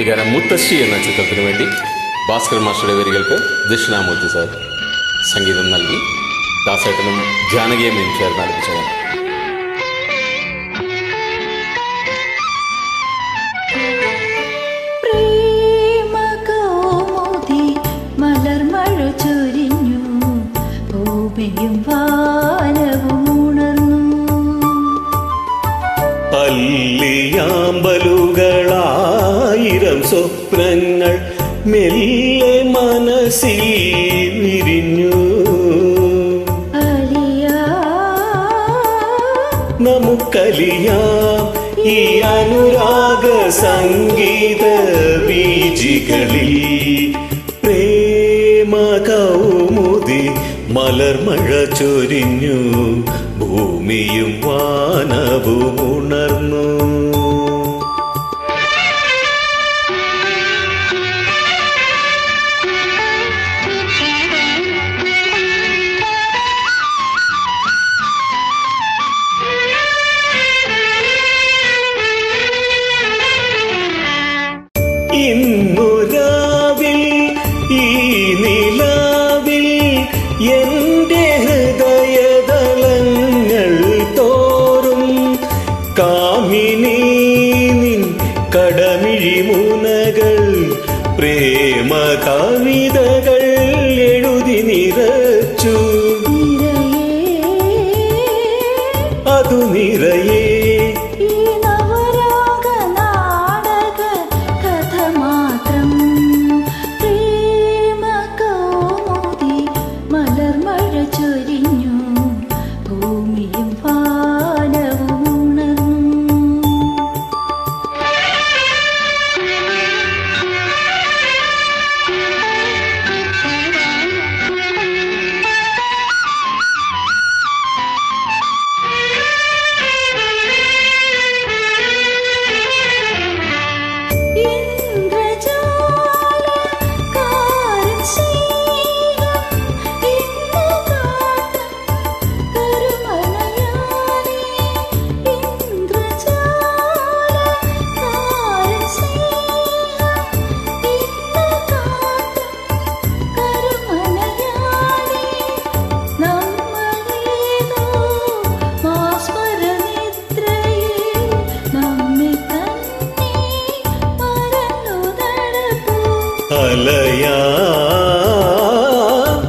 ഇങ്ങനെ മുത്തശ്ശി എന്ന ചിത്രത്തിനു വേണ്ടി ഭാസ്കർ മാസ്റ്ററുടെ വരികൾക്ക് ദക്ഷിണാമൂർത്തി സാർ സംഗീതം നൽകി. ദാസേട്ടനും ജാനകിയമ്മയും ചേർന്ന് ആലപിച്ചതാണ് പ്രേമകൗമുദി അല്ലിയാമ്പലുകളായിരം സ്വപ്നങ്ങൾ മെല്ലെ മനസ്സിൽ വിരിഞ്ഞു. നമുക്കലിയാം ഈ അനുരാഗ സംഗീത ബീജികളിൽ. പ്രേമ കൗമുദി മലർമഴ ചൊരിഞ്ഞു. ഭൂമിയും വാനവും ഉണർന്നു. മുനകൾ പ്രേമ കവിതകൾ എഴുതി നിറച്ചു അതു നിറയേ ചൊരിഞ്ഞു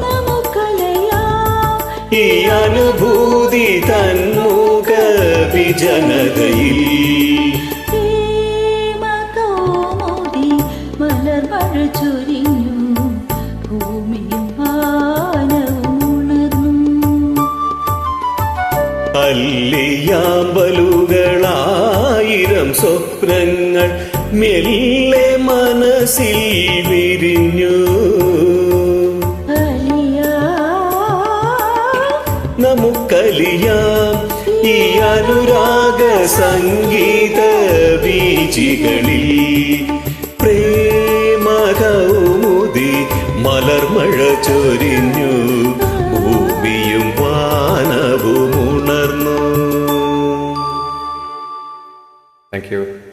നമുക്കലയാം. ഈ അനുഭൂതി തന്മുഖ വിജനതയിൽ. അല്ലിയാമ്പലുകളായിരം സ്വപ്നങ്ങൾ മെല്ലെ മനസ്സിൽ വിരിഞ്ഞു. അലിയാ. നമുക്കലിയാം ഈ അനുരാഗ സംഗീത ബീജികളിൽ പ്രേമകൗമുദി മലർമഴ ചൊരിഞ്ഞു. ഭൂമിയും വാനവും ഉണർന്നു. Thank you